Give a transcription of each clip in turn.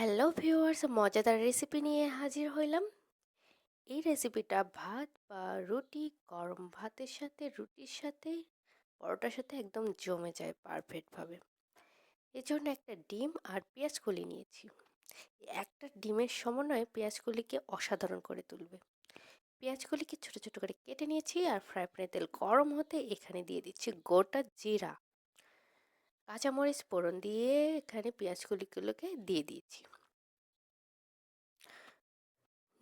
Hello viewers মজাদার recipe নিয়ে হাজির হইলাম। এই রেসিপিটা ভাত বা রুটি, গরম ভাতের সাথে, রুটির সাথে, পরোটার সাথে একদম জমে যায় পারফেক্টভাবে এর জন্য একটা ডিম আর পেঁয়াজ কলি নিয়েছি। একটা ডিমের সমন্বয়ে পেঁয়াজ কলিকে অসাধারণ করে তুলবে। পেঁয়াজ কলিকে ছোটো ছোটো করে কেটে নিয়েছি আর ফ্রাই প্যানে তেল গরম হতে এখানে দিয়ে দিচ্ছি গোটা জিরা। কাঁচামরিচ ফোড়ন দিয়ে এখানে পেঁয়াজ কলিগুলোকে দিয়ে দিয়েছি।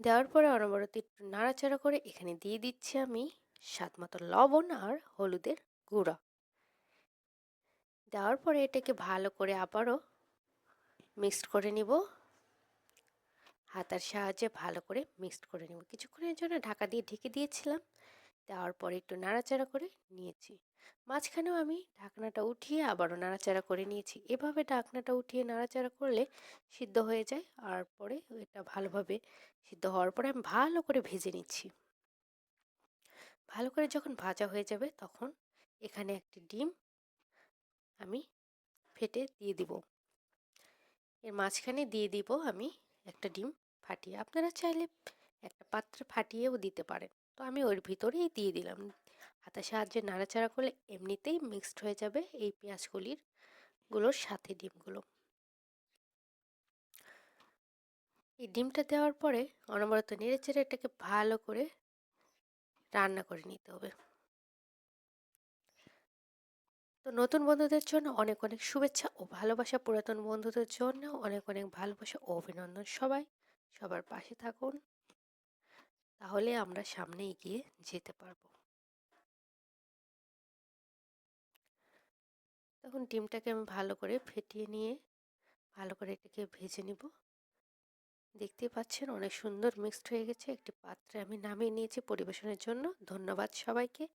দেওয়ার পরে অনবরত একটু নাড়াচাড়া করে এখানে দিয়ে দিচ্ছি আমি স্বাদ মতো লবণ আর হলুদের গুঁড়া। দেওয়ার পরে এটাকে ভালো করে আবারও মিক্সড করে নিব। হাতার সাহায্যে ভালো করে মিক্সড করে নেব। কিছুক্ষণের জন্য ঢাকা দিয়ে ঢেকে দিয়েছিলাম। দেওয়ার পরে একটু নাড়াচাড়া করে নিয়েছি। মাঝখানেও আমি ঢাকনাটা উঠিয়ে আবারও নাড়াচাড়া করে নিয়েছি। এভাবে ঢাকনাটা উঠিয়ে নাড়াচাড়া করলে সিদ্ধ হয়ে যায় আর পরে এটা ভালোভাবে সিদ্ধ হওয়ার পরে আমি ভালো করে ভেজে নিচ্ছি। ভালো করে যখন ভাজা হয়ে যাবে তখন এখানে একটি ডিম আমি ফেটে দিয়ে দিব। এর মাঝখানে দিয়ে দিব আমি একটা ডিম ফাটিয়ে। আপনারা চাইলে একটা পাত্রে ফাটিয়েও দিতে পারেন। তো আমি ওর ভিতরেই দিয়ে দিলাম। হাতের সাহায্যে নাড়াচাড়া করলে এমনিতেই মিক্সড হয়ে যাবে এই পেঁয়াজগুলিরগুলোর সাথে ডিমগুলো। এই ডিমটা দেওয়ার পরে অনবরত নেড়ে চেড়ে এটাকে ভালো করে রান্না করে নিতে হবে। তো নতুন বন্ধুদের জন্য অনেক অনেক শুভেচ্ছা ও ভালোবাসা। পুরাতন বন্ধুদের জন্য অনেক অনেক ভালোবাসা ও অভিনন্দন সবাই। সবার পাশে থাকুন। তাহলে আমরা সামনে এগিয়ে যেতে পারব। তখন ডিমটাকে আমি ভালো করে ফেটিয়ে নিয়ে, ভালো করে এটাকে ভেজে নিব। দেখতে পাচ্ছেন অনেক সুন্দর মিক্সড হয়ে গেছে। একটি পাত্রে আমি নামিয়ে নিয়েছি পরিবেশনের জন্য। ধন্যবাদ সবাইকে।